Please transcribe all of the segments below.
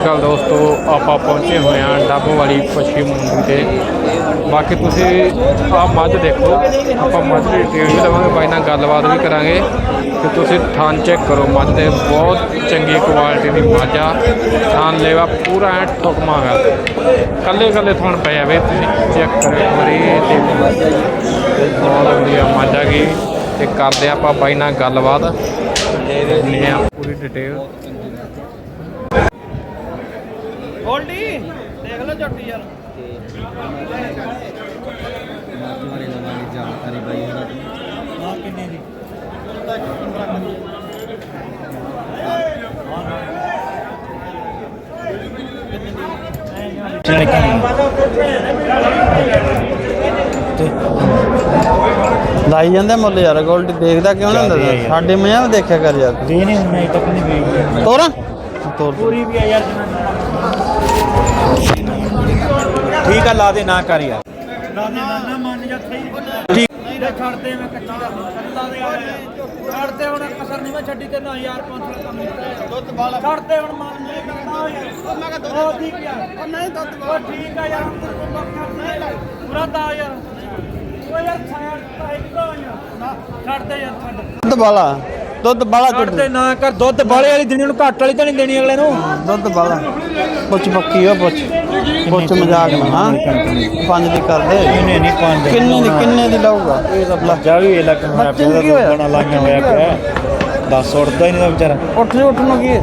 ਕੱਲ ਦੋਸਤੋ, ਆਪਾਂ ਪਹੁੰਚੇ ਹੋਏ ਹਾਂ ਡੱਬ ਵਾਲੀ ਪਸ਼ੂ ਮੰਡੀ ਤੇ। ਬਾਕੀ ਤੁਸੀਂ ਆ ਮੱਝ ਦੇਖੋ, ਆਪਾਂ ਮੱਝ ਦੀ ਡਿਟੇਲ ਵੀ ਲਵਾਂਗੇ ਬਾਈ ਨਾਲ ਗੱਲਬਾਤ ਵੀ ਕਰਾਂਗੇ। ਤੇ ਤੁਸੀਂ ਥਾਨ ਚੈੱਕ ਕਰੋ, ਮੱਝ ਦੇ ਬਹੁਤ ਚੰਗੀ ਕੁਆਲਿਟੀ ਦੀ ਮੱਝ ਆ। ਥਾਨ ਲੈਵਾ ਪੂਰਾ ਐ ਠੁਕਮਾ ਹੈ ਕੱਲੇ ਕੱਲੇ ਥਾਨ ਪਏ ਵੇ ਤੁਸੀਂ ਚੈੱਕ ਕਰੋ ਇੱਕ ਵਾਰੀ, ਤੇ ਬਹੁਤ ਵਧੀਆ ਮੱਝ ਆ ਗਈ। ਤੇ ਕਰਦੇ ਆਪਾਂ ਬਾਈ ਨਾਲ ਗੱਲਬਾਤ। ਲੈਣੇ ਆ ਪੂਰੀ ਡਿਟੇਲ ਗੋਲਡੀ ਦੇਖ ਲਓ ਝੱਟੀ ਯਾਰ ਮਾਰੇ ਲਵਾਂਗੇ ਜਾਣਕਾਰੀ ਬਾਈ ਉਹਨਾਂ ਦੀ ਹਾਂ ਕਿੰਨੇ ਦੀ ਲਾਈ ਜਾਂਦੇ ਮੁੱਲ ਯਾਰ ਗੋਲਡ ਦੇਖਦਾ ਕਿਉਂ ਨਹੀਂ ਹੁੰਦਾ ਸਾਡੇ ਮੀਆਂ ਵੀ ਦੇਖਿਆ ਕਰ ਯਾਰ ਦੇ ਨਹੀਂ ਹੁਣ ਤੱਕ ਨਹੀਂ ਵੇਚੀ ਤੋਰਾ? ਤੋਰ ਪੂਰੀ ਵੀ ਆ ਯਾਰ ਠੀਕ ਆ ਲਾ ਦੇ ਨਾ ਕਰ ਯਾਰ। ਲਾ ਦੇ ਨਾ ਮੰਨ ਜਾ ਸਹੀ। ਠੀਕ ਨਹੀਂ ਤਾਂ ਛੱਡ ਦੇ ਮੈਂ ਕੱਚੀ ਦਾ ਲਾ ਦੇ ਯਾਰ ਛੱਡ ਦੇ ਹੁਣ ਕਸਰ ਨਹੀਂ ਮੈਂ ਛੱਡੀ ਤੇ ਨਾ ਯਾਰ 500 ਕੰਮ ਕੀਤਾ ਦੁੱਧ ਵਾਲਾ ਛੱਡ ਦੇ ਹੁਣ ਮੰਨ ਨਹੀਂ ਕਰਦਾ ਯਾਰ ਮੈਂ ਕਿਹਾ ਦੁੱਧ ਠੀਕ ਯਾਰ ਉਹ ਨਹੀਂ ਦੁੱਧ ਉਹ ਠੀਕ ਆ ਯਾਰ ਪੂਰਾ ਦਾ ਯਾਰ। ਉਹ ਯਾਰ ਛੱਡ ਤਾਂ ਇੱਕ ਦੋ ਯਾਰ। ਨਾ ਛੱਡ ਦੇ ਯਾਰ ਛੱਡ ਦੁੱਧ ਬਾਲਾ ਦੁੱਧ ਬਾਲਾ ਛੱਡ ਦੇ ਨਾ ਕਰ ਦੁੱਧ ਬਾਲੇ ਵਾਲੀ ਦੇਣੀ ਉਹਨੂੰ ਘੱਟ ਵਾਲੀ ਤਾਂ ਨਹੀਂ ਦੇਣੀ ਅਗਲੇ ਨੂੰ? ਦੁੱਧ ਬਾਲਾ ਪੁੱਛ ਪੱਕੀ ਹੋ ਪੁੱਛ। ਪੁੱਛ ਮਜ਼ਾਕ ਨਾ ਹਾਂ? ਪੰਜ ਦੀ ਕਰ ਦੇ ਕਿੰਨੇ ਨਹੀਂ ਪੰਜ ਕਿੰਨੇ ਦੀ ਕਿੰਨੇ ਦੀ ਲਾਊਗਾ? ਜਾ ਵੀ ਇਹ ਲੱਗ ਬੱਚੇ ਕੀ ਹੋਇਆ? ਬਣਾ ਲਾਈਆਂ ਹੋਇਆ ਪਿਆ। ਦੱਸ ਉੱਠਦਾ ਹੀ ਨਹੀਂ ਦਾ ਵਿਚਾਰਾ। ਉੱਠ ਜੀ ਉੱਠ ਨੂੰ ਕੀ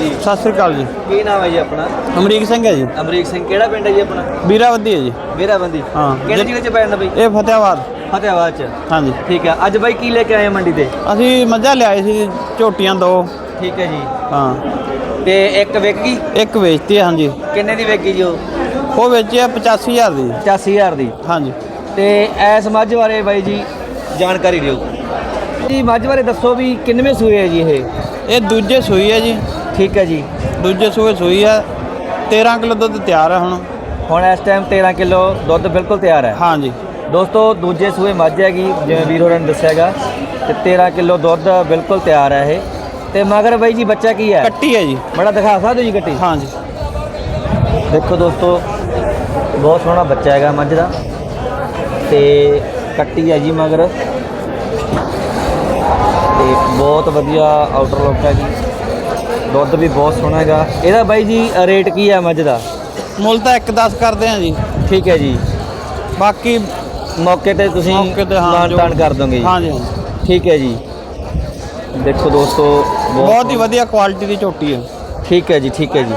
ਹੈ? ਸਤਿ ਸ੍ਰੀ ਅਕਾਲ ਜੀ। ਕੀ ਨਾਮ ਹੈ ਜੀ ਆਪਣਾ? ਅਮਰੀਕ ਸਿੰਘ ਹੈ ਜੀ। ਅਮਰੀਕ ਸਿੰਘ ਕਿਹੜਾ ਪਿੰਡ ਹੈ ਜੀ ਆਪਣਾ? ਵੀਰਾਵਦੀ ਹੈ ਜੀ। ਵੀਰਾਬੰਦੀ ਹਾਂ। ਕਿਹੜੇ ਜ਼ਿਲ੍ਹੇ ਚ ਪੈਂਦਾ ਬਈ? ਇਹ ਫਤਿਆਬਾਦ। ਫਤਿਆਬਾਦ ਚ। ਹਾਂਜੀ। ਠੀਕ ਹੈ। ਅੱਜ ਬਾਈ ਕੀ ਲੈ ਕੇ ਆਏ ਮੰਡੀ ਤੇ? ਅਸੀਂ ਮੱਝਾਂ ਲਿਆਏ ਸੀ ਝੋਟੀਆਂ ਦੋ। ਠੀਕ ਹੈ ਜੀ। ਹਾਂ। ਤੇ ਇੱਕ ਵਿਕ? ਗਈ ਇੱਕ ਵੇਚਤੀ ਹੈ ਹਾਂਜੀ। ਕਿੰਨੇ ਦੀ ਵਿਕ ਗਈ ਜੀ ਉਹ? ਉਹ ਵੇਚੀ ਆ 85000 ਦੀ। 85000 ਦੀ। ਹਾਂਜੀ। ਤੇ ਐਸ ਮੱਝ ਬਾਰੇ ਬਾਈ ਜੀ ਜਾਣਕਾਰੀ ਦਿਓ। ਜੀ ਮੱਝ ਬਾਰੇ ਦੱਸੋ ਵੀ ਕਿੰਨਵੇਂ ਸੂਏ ਹੈ ਜੀ ਇਹ? ਇਹ ਦੂਜੇ ਸੂਈ ਹੈ ਜੀ। ਠੀਕ ਹੈ ਜੀ। ਦੂਜੇ ਸੂਏ ਸੂਈ ਆ। 13 ਕਿਲੋ ਦੁੱਧ ਤਿਆਰ ਹੈ ਹੁਣ। ਹੁਣ ਇਸ ਟਾਈਮ 13 ਕਿਲੋ ਦੁੱਧ ਬਿਲਕੁਲ ਤਿਆਰ ਹੈ। ਹਾਂਜੀ। ਦੋਸਤੋ ਦੂਜੇ ਸੂਏ ਮੱਝ ਹੈਗੀ ਜਿਵੇਂ ਵੀਰ ਹੋਰਾਂ ਨੇ ਦੱਸਿਆਗਾ ਤੇ 13 ਕਿਲੋ ਦੁੱਧ ਬਿਲਕੁਲ ਤਿਆਰ ਹੈ ਇਹ। ਤੇ ਮਗਰ ਬਾਈ ਜੀ ਬੱਚਾ ਕੀ ਹੈ? ਕੱਟੀ ਹੈ ਜੀ। ਬੜਾ ਦਿਖਾ ਸਕਦੇ ਹੋ ਜੀ ਗੱਟੀ ਹਾਂਜੀ। ਦੇਖੋ ਦੋਸਤੋ ਬਹੁਤ ਸੋਹਣਾ ਬੱਚਾ ਹੈਗਾ ਮੱਝ ਦਾ। ਤੇ ਕੱਟੀ ਹੈ ਜੀ ਮਗਰ। ਤੇ ਬਹੁਤ ਵਧੀਆ ਆਊਟਰ ਲੁੱਕ ਹੈ ਜੀ। ਦੁੱਧ ਵੀ ਬਹੁਤ ਸੋਹਣਾ ਹੈਗਾ। ਇਹਦਾ ਬਾਈ ਜੀ ਰੇਟ ਕੀ ਹੈ ਮੱਝ ਦਾ? ਮੁੱਲ ਤਾਂ 1.10 ਕਰਦੇ ਆ ਜੀ। ਠੀਕ ਹੈ ਜੀ। ਬਾਕੀ ਮੌਕੇ ਤੇ ਤੁਸੀਂ ਮੌਕੇ ਤੇ ਹਾਂ ਜੋ- ਕਰ ਦੋਗੇ ਜੀ। ਹਾਂਜੀ ਹਾਂਜੀ ਠੀਕ ਹੈ ਜੀ। ਦੇਖੋ ਦੋਸਤੋ ਬਹੁਤ ਹੀ ਵਧੀਆ ਕੁਆਲਿਟੀ ਦੀ ਝੋਟੀ ਹੈ। ਠੀਕ ਹੈ ਜੀ ਠੀਕ ਹੈ ਜੀ।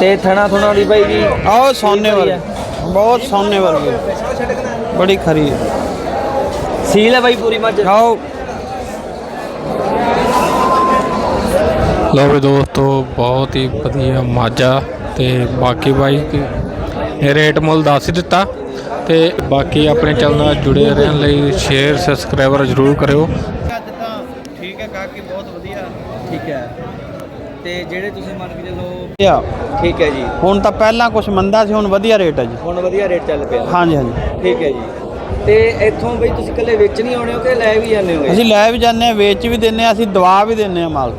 ਤੇ ਥਣਾ ਥੁਣਾ ਦੀ ਬਾਈ ਜੀ। ਆਓ ਸੋਨੇ ਵਰਗੀ ਬਹੁਤ ਸੋਨੇ ਵਰਗੀ ਬੜੀ ਖਰੀ ਹੈ। ਸੀਲ ਹੈ ਬਾਈ ਪੂਰੀ ਮੱਝ? ਆਓ। ਲਓ ਵੀ ਦੋਸਤੋ ਬਹੁਤ ਹੀ ਵਧੀਆ ਮਾਜਾ ਤੇ ਬਾਕੀ ਬਾਈ ਇਹ ਰੇਟ ਮੁੱਲ ਦੱਸ ਹੀ ਦਿੱਤਾ ਤੇ ਬਾਕੀ ਆਪਣੇ ਚੈਨਲ ਨਾਲ ਜੁੜੇ ਰਹਿਣ ਲਈ ਸ਼ੇਅਰ ਸਬਸਕ੍ਰਾਈਬਰ ਜ਼ਰੂਰ ਕਰਿਓ। ਠੀਕ ਹੈ ਕਾਕੀ ਬਹੁਤ ਵਧੀਆ। ਠੀਕ ਹੈ। ਤੇ ਜਿਹੜੇ ਤੁਸੀਂ ਮੰਨ ਕੇ ਚੱਲੋ ਠੀਕ ਹੈ ਜੀ। ਹੁਣ ਤਾਂ ਪਹਿਲਾਂ ਕੁਝ ਮੰਦਾ ਸੀ ਹੁਣ ਵਧੀਆ ਰੇਟ ਹੈ ਜੀ। ਹੁਣ ਵਧੀਆ ਰੇਟ ਚੱਲ ਪਿਆ। ਹਾਂਜੀ ਹਾਂਜੀ। ਠੀਕ ਹੈ ਜੀ। ਤੇ ਇੱਥੋਂ ਬਈ ਤੁਸੀਂ ਇਕੱਲੇ ਵੇਚਣ ਹੀ ਆਉਣੇ ਹੋ ਕਿ ਲੈ ਵੀ ਜਾਂਦੇ ਹੋ ਅਸੀਂ ਲੈ ਵੀ ਜਾਂਦੇ ਆ ਵੇਚ ਵੀ ਦਿੰਨੇ ਆ ਅਸੀਂ ਦਵਾ ਵੀ ਦਿੰਨੇ ਆ ਮਾਲ।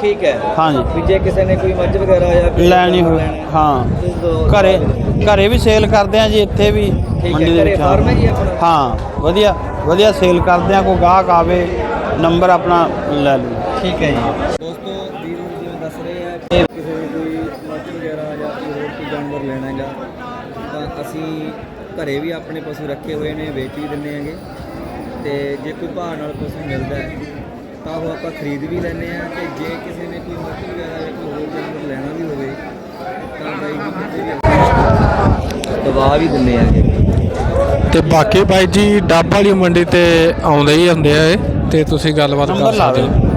ਠੀਕ ਹੈ। ਹਾਂਜੀ। ਵੀ ਜੇ ਕਿਸੇ ਨੇ ਕੋਈ ਮੱਝ ਵਗੈਰਾ ਜਾਂ ਕੋਈ ਲੈਣੀ ਹੋਵੇ ਹੈ, ਹਾਂ ਦੋ- ਘਰੇ ਘਰੇ ਵੀ ਸੇਲ ਕਰਦੇ ਆ ਜੀ ਇੱਥੇ ਵੀ ਹੈ, ਮੰਡੀ ਦੇ ਘਰੇ ਹੈ ਜੀ ਆਪਣਾ? ਹਾਂ ਵਧੀਆ ਵਧੀਆ ਸੇਲ ਕਰਦੇ ਆ ਕੋਈ ਗਾਹਕ ਆਵੇ ਨੰਬਰ ਆਪਣਾ ਲੈ ਲਓ। ਠੀਕ ਹੈ ਜੀ। ਦੋਸਤੋ ਵੀਰ ਜੀ ਜਿਵੇਂ ਦੱਸ ਰਹੇ ਆ ਕਿ ਕਿਸੇ ਨੇ ਕੋਈ ਮੱਝ ਵਗੈਰਾ ਜਾਂ ਕੋਈ ਹੋਰ ਕੋਈ ਜਾਨਵਰ ਲੈਣਾ ਹੈਗਾ ਤਾਂ ਅਸੀਂ ਘਰੇ ਵੀ ਆਪਣੇ ਪਸ਼ੂ ਰੱਖੇ ਹੋਏ ਨੇ ਵੇਚ ਵੀ ਦਿੰਦੇ ਹੈਗੇ। ਤੇ ਜੇ ਕੋਈ ਭਾਅ ਨਾਲ ਪਸ਼ੂ ਮਿਲਦਾ ਹੈ ਤਾਂ ਉਹ ਆਪਾਂ ਖਰੀਦ ਵੀ ਲੈਂਦੇ ਆ ਤੇ ਜੇ ਕਿਸੇ ਨੇ ਕੋਈ ਮੱਝ ਵਗੈਰਾ ਜਾਂ ਕੋਈ ਹੋਰ ਜਾਨਵਰ ਲੈਣਾ ਵੀ ਹੋਵੇ ਤਾਂ ਬਾਈ ਜੀ ਕਿਤੇ ਵੀ ਦਵਾ ਵੀ ਦਿੰਦੇ ਹੈਗੇ ਤੇ ਬਾਕੀ ਬਾਈ ਜੀ ਡੱਬ ਵਾਲੀ ਮੰਡੀ ਤੇ ਆਉਂਦੇ ਹੀ ਹੁੰਦੇ ਆ ਇਹ ਤੇ ਤੁਸੀਂ ਗੱਲਬਾਤ ਕਰ ਸਕਦੇ ਹੋ।